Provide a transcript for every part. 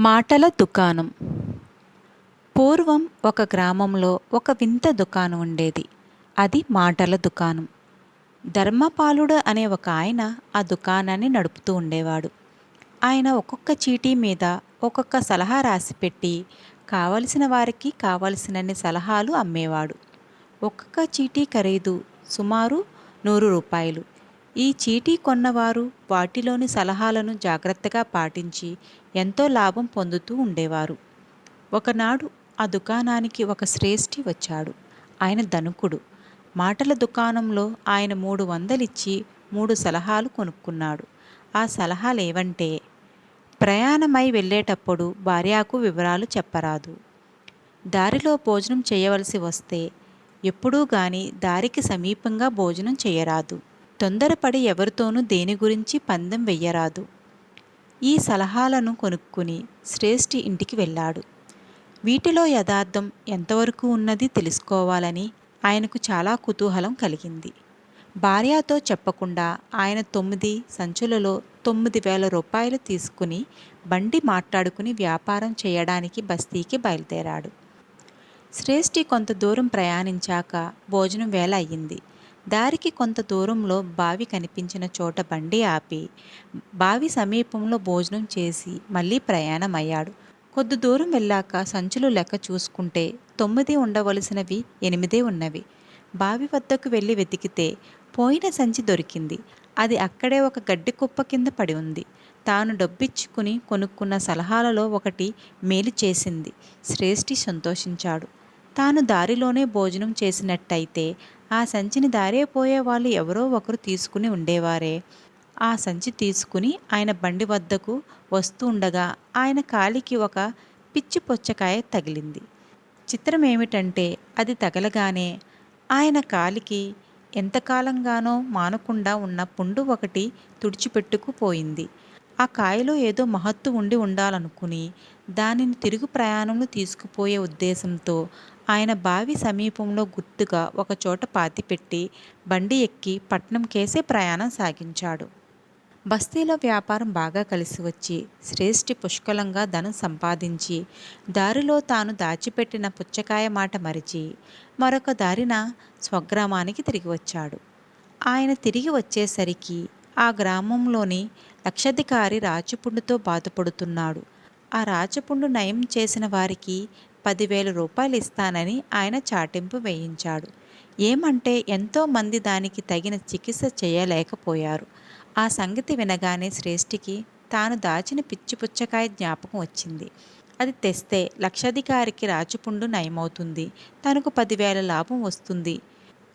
మాటల దుకాణం. పూర్వం ఒక గ్రామంలో ఒక వింత దుకాణం ఉండేది. అది మాటల దుకాణం. ధర్మపాలుడు అనే ఒక ఆయన ఆ దుకాణాన్ని నడుపుతూ ఉండేవాడు. ఆయన ఒక్కొక్క చీటీ మీద ఒక్కొక్క సలహా రాసి పెట్టి కావలసిన వారికి కావలసినన్ని సలహాలు అమ్మేవాడు. ఒక్కొక్క చీటీ ఖరీదు సుమారు నూరు రూపాయలు. ఈ చీటీ కొన్నవారు వాటిలోని సలహాలను జాగ్రత్తగా పాటించి ఎంతో లాభం పొందుతూ ఉండేవారు. ఒకనాడు ఆ దుకాణానికి ఒక శ్రేష్ఠి వచ్చాడు. ఆయన ధనుకుడు. మాటల దుకాణంలో ఆయన మూడు వందలిచ్చి మూడు సలహాలు కొనుక్కున్నాడు. ఆ సలహాలు ఏవంటే ప్రయాణమై వెళ్ళేటప్పుడు భార్యకు వివరాలు చెప్పరాదు. దారిలో భోజనం చేయవలసి వస్తే ఎప్పుడూ కానీ దారికి సమీపంగా భోజనం చేయరాదు. తొందరపడి ఎవరితోనూ దేని గురించి పందెం వెయ్యరాదు. ఈ సలహాలను కొనుక్కుని శ్రేష్ఠి ఇంటికి వెళ్ళాడు. వీటిలో యథార్థం ఎంతవరకు ఉన్నది తెలుసుకోవాలని ఆయనకు చాలా కుతూహలం కలిగింది. భార్యతో చెప్పకుండా ఆయన తొమ్మిది సంచులలో తొమ్మిది వేల రూపాయలు తీసుకుని బండి మాట్లాడుకుని వ్యాపారం చేయడానికి బస్తీకి బయలుదేరాడు. శ్రేష్ఠి కొంత దూరం ప్రయాణించాక భోజనం వేళ అయ్యింది. దారికి కొంత దూరంలో బావి కనిపించిన చోట బండి ఆపి బావి సమీపంలో భోజనం చేసి మళ్ళీ ప్రయాణమయ్యాడు. కొద్ది దూరం వెళ్ళాక సంచులు లెక్క చూసుకుంటే తొమ్మిది ఉండవలసినవి ఎనిమిదే ఉన్నవి. బావి వద్దకు వెళ్ళి వెతికితే పోయిన సంచి దొరికింది. అది అక్కడే ఒక గడ్డి కుప్ప కింద పడి ఉంది. తాను డబ్బిచ్చుకుని కొనుక్కున్న సలహాలలో ఒకటి మేలు చేసింది. శ్రేష్ఠి సంతోషించాడు. తాను దారిలోనే భోజనం చేసినట్టయితే ఆ సంచిని దారే పోయేవాళ్ళు ఎవరో ఒకరు తీసుకుని ఉండేవారే. ఆ సంచి తీసుకుని ఆయన బండి వద్దకు వస్తూ ఉండగా ఆయన కాలికి ఒక పిచ్చి పొచ్చకాయ తగిలింది. చిత్రం ఏమిటంటే అది తగలగానే ఆయన కాలికి ఎంతకాలంగానో మానకుండా ఉన్న పుండు ఒకటి తుడిచిపెట్టుకుపోయింది ఆ కాయలో ఏదో మహత్తు ఉండి ఉండాలనుకుని దానిని తిరుగు ప్రయాణంలో తీసుకుపోయే ఉద్దేశంతో ఆయన బావి సమీపంలో గుర్తుగా ఒకచోట పాతిపెట్టి బండి ఎక్కి పట్నం కేసే ప్రయాణం సాగించాడు. బస్తీలో వ్యాపారం బాగా కలిసి వచ్చి శ్రేష్ఠి పుష్కలంగా ధనం సంపాదించి దారిలో తాను దాచిపెట్టిన పుచ్చకాయ మాట మరిచి మరొక దారిన స్వగ్రామానికి తిరిగి వచ్చాడు. ఆయన తిరిగి వచ్చేసరికి ఆ గ్రామంలోని లక్షాధికారి రాచపుండుతో బాధపడుతున్నాడు. ఆ రాచపుండు నయం చేసిన వారికి పదివేల రూపాయలు ఇస్తానని ఆయన చాటింపు వేయించాడు. ఏమంటే ఎంతోమంది దానికి తగిన చికిత్స చేయలేకపోయారు. ఆ సంగతి వినగానే శ్రేష్ఠికి తాను దాచిన పిచ్చిపుచ్చకాయ జ్ఞాపకం వచ్చింది. అది తెస్తే లక్షాధికారికి రాచిపుండు నయమవుతుంది. తనకు పదివేల లాభం వస్తుంది.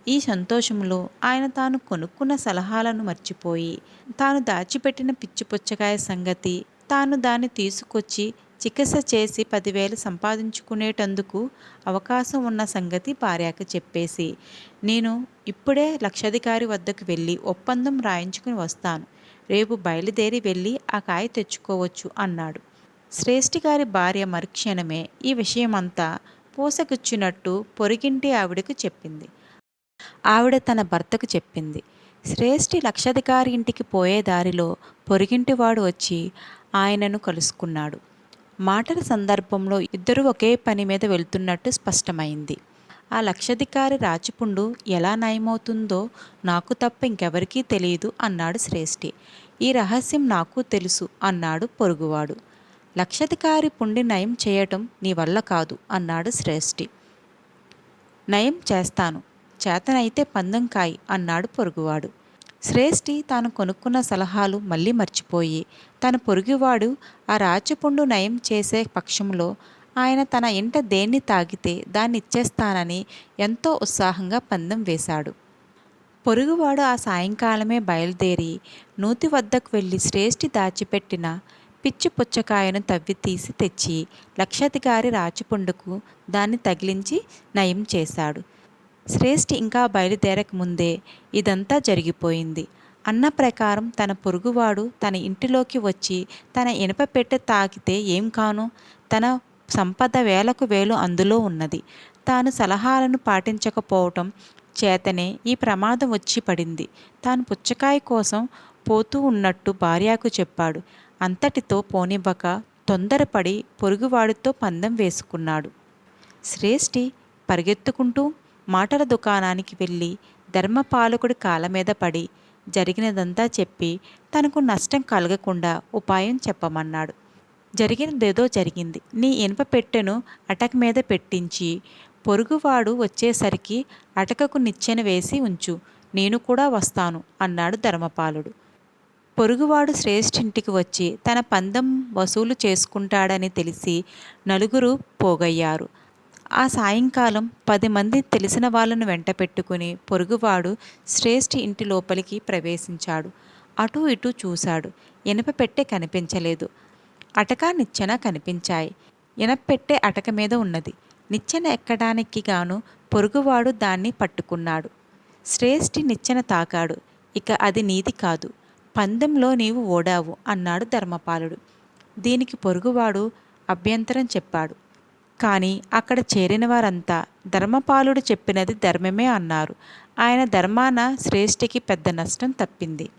ఈ సంతోషంలో ఆయన తాను కొనుక్కున్న సలహాలను మర్చిపోయి తాను దాచిపెట్టిన పిచ్చి పుచ్చకాయ సంగతి తాను దాన్ని తీసుకొచ్చి చికిత్స చేసి పదివేలు సంపాదించుకునేటందుకు అవకాశం ఉన్న సంగతి భార్యకు చెప్పేసి నేను ఇప్పుడే లక్షాధికారి వద్దకు వెళ్ళి ఒప్పందం రాయించుకుని వస్తాను. రేపు బయలుదేరి వెళ్ళి ఆ కాయ తెచ్చుకోవచ్చు అన్నాడు. శ్రేష్ఠి గారి భార్య మరుక్షణమే ఈ విషయమంతా పూసగుచ్చినట్టు పొరిగింటి ఆవిడకు చెప్పింది. ఆవిడ తన భర్తకు చెప్పింది. శ్రేష్ఠి లక్షాధికారి ఇంటికి పోయే దారిలో పొరిగింటివాడు వచ్చి ఆయనను కలుసుకున్నాడు. మాటల సందర్భంలో ఇద్దరు ఒకే పని మీద వెళ్తున్నట్టు స్పష్టమైంది. ఆ లక్షధికారి రాచిపుండు ఎలా నయమవుతుందో నాకు తప్ప ఇంకెవరికీ తెలియదు అన్నాడు శ్రేష్ఠి. ఈ రహస్యం నాకు తెలుసు అన్నాడు పొరుగువాడు. లక్షధికారి పుండి నయం చేయటం నీ వల్ల కాదు అన్నాడు శ్రేష్ఠి. నయం చేస్తాను. చేతనైతే పందం కాయి అన్నాడు పొరుగువాడు. శ్రేష్ఠి తాను కొనుక్కున్న సలహాలు మళ్ళీ మర్చిపోయి తన పొరుగువాడు ఆ రాచపుండు నయం చేసే పక్షంలో ఆయన తన ఇంట దేన్ని తాగితే దాన్ని ఇచ్చేస్తానని ఎంతో ఉత్సాహంగా పందెం వేశాడు. పొరుగువాడు ఆ సాయంకాలమే బయలుదేరి నూతి వద్దకు వెళ్ళి శ్రేష్ఠి దాచిపెట్టిన పిచ్చి పుచ్చకాయను తవ్వి తీసి తెచ్చి లక్షాధికారి రాచపుండుకు దాన్ని తగిలించి నయం చేశాడు. శ్రేష్ఠి ఇంకా బయలుదేరక ముందే ఇదంతా జరిగిపోయింది. అన్న ప్రకారం తన పొరుగువాడు తన ఇంటిలోకి వచ్చి తన ఇనప పెట్టె తాకితే ఏం కాను? తన సంపద వేలకు వేలు అందులో ఉన్నది. తాను సలహాలను పాటించకపోవటం చేతనే ఈ ప్రమాదం వచ్చి పడింది. తాను పుచ్చకాయ కోసం పోతూ ఉన్నట్టు భార్యకు చెప్పాడు. అంతటితో పోనివ్వక తొందరపడి పొరుగువాడితో పందెం వేసుకున్నాడు. శ్రేష్ఠి పరిగెత్తుకుంటూ మాటల దుకాణానికి వెళ్ళి ధర్మపాలకుడి కాళ్ళ మీద పడి జరిగినదంతా చెప్పి తనకు నష్టం కలగకుండా ఉపాయం చెప్పమన్నాడు. జరిగినదేదో జరిగింది. నీ ఇనుప పెట్టెను అటక మీద పెట్టించి పొరుగువాడు వచ్చేసరికి అటకకు నిచ్చెన వేసి ఉంచు నేను కూడా వస్తాను అన్నాడు ధర్మపాలుడు. పొరుగువాడు శ్రేష్ఠింటికి వచ్చి తన పందం వసూలు చేసుకుంటాడని తెలిసి నలుగురు పోగయ్యారు. ఆ సాయంకాలం పది మంది తెలిసిన వాళ్ళను వెంట పెట్టుకుని పొరుగువాడు శ్రేష్ఠి ఇంటి లోపలికి ప్రవేశించాడు. అటూ ఇటూ చూశాడు. ఇనప పెట్టె కనిపించలేదు. అటక నిచ్చెన కనిపించాయి ఇనపెట్టె అటక మీద ఉన్నది. నిచ్చెన ఎక్కడానికి గాను పొరుగువాడు దాన్ని పట్టుకున్నాడు. శ్రేష్ఠి నిచ్చెన తాకాడు. ఇక అది నీది కాదు. పందెంలో నీవు ఓడావు అన్నాడు ధర్మపాలుడు. దీనికి పొరుగువాడు అభ్యంతరం చెప్పాడు. కానీ అక్కడ చేరిన వారంతా ధర్మపాలుడు చెప్పినది ధర్మమే అన్నారు. ఆయన ధర్మాన శ్రేష్ఠికి పెద్ద నష్టం తప్పింది.